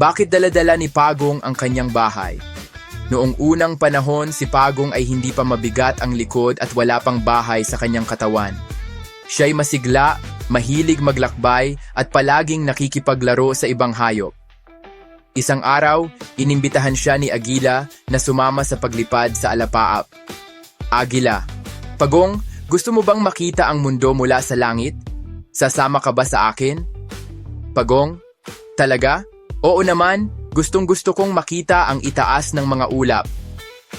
Bakit daladala ni Pagong ang kanyang bahay? Noong unang panahon, si Pagong ay hindi pa mabigat ang likod at wala pang bahay sa kanyang katawan. Siya'y masigla, mahilig maglakbay at palaging nakikipaglaro sa ibang hayop. Isang araw, inimbitahan siya ni Agila na sumama sa paglipad sa Alapaap. Agila, Pagong, gusto mo bang makita ang mundo mula sa langit? Sasama ka ba sa akin? Pagong, talaga? Oo naman, gustong gusto kong makita ang itaas ng mga ulap.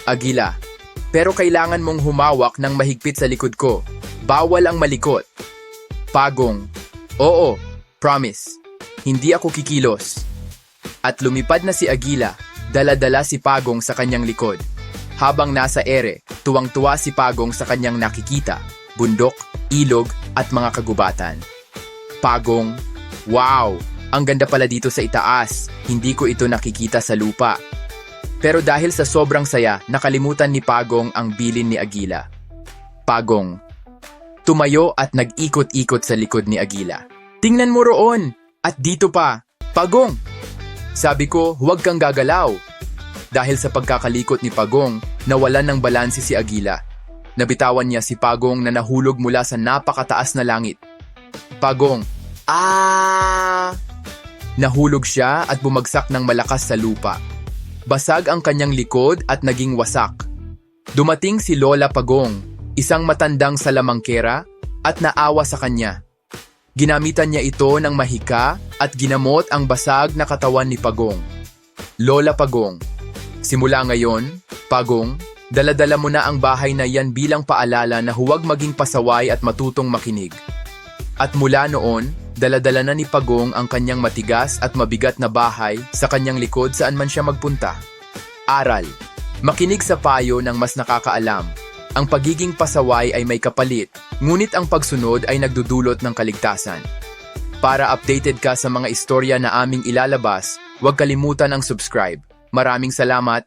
Agila, pero kailangan mong humawak ng mahigpit sa likod ko. Bawal ang malikot. Pagong, oo, promise. Hindi ako kikilos. At lumipad na si Agila, dala-dala si Pagong sa kanyang likod. Habang nasa ere, tuwang-tuwa si Pagong sa kanyang nakikita, bundok, ilog at mga kagubatan. Pagong, wow, ang ganda pala dito sa itaas, hindi ko ito nakikita sa lupa. Pero dahil sa sobrang saya, nakalimutan ni Pagong ang bilin ni Agila. Pagong, tumayo at nag-ikot-ikot sa likod ni Agila. Tingnan mo roon! At dito pa! Pagong! Sabi ko, huwag kang gagalaw. Dahil sa pagkakalikot ni Pagong, nawalan ng balanse si Agila. Nabitawan niya si Pagong na nahulog mula sa napakataas na langit. Pagong, ah! Nahulog siya at bumagsak ng malakas sa lupa. Basag ang kanyang likod at naging wasak. Dumating si Lola Pagong, isang matandang salamangkera, at naawa sa kanya. Ginamitan niya ito ng mahika at ginamot ang basag na katawan ni Pagong. Lola Pagong, simula ngayon, Pagong, daladala mo na ang bahay na yan bilang paalala na huwag maging pasaway at matutong makinig. At mula noon, daladala na ni Pagong ang kanyang matigas at mabigat na bahay sa kanyang likod saan man siya magpunta. Aral. Makinig sa payo ng mas nakakaalam. Ang pagiging pasaway ay may kapalit, ngunit ang pagsunod ay nagdudulot ng kaligtasan. Para updated ka sa mga istorya na aming ilalabas, huwag kalimutan ang subscribe. Maraming salamat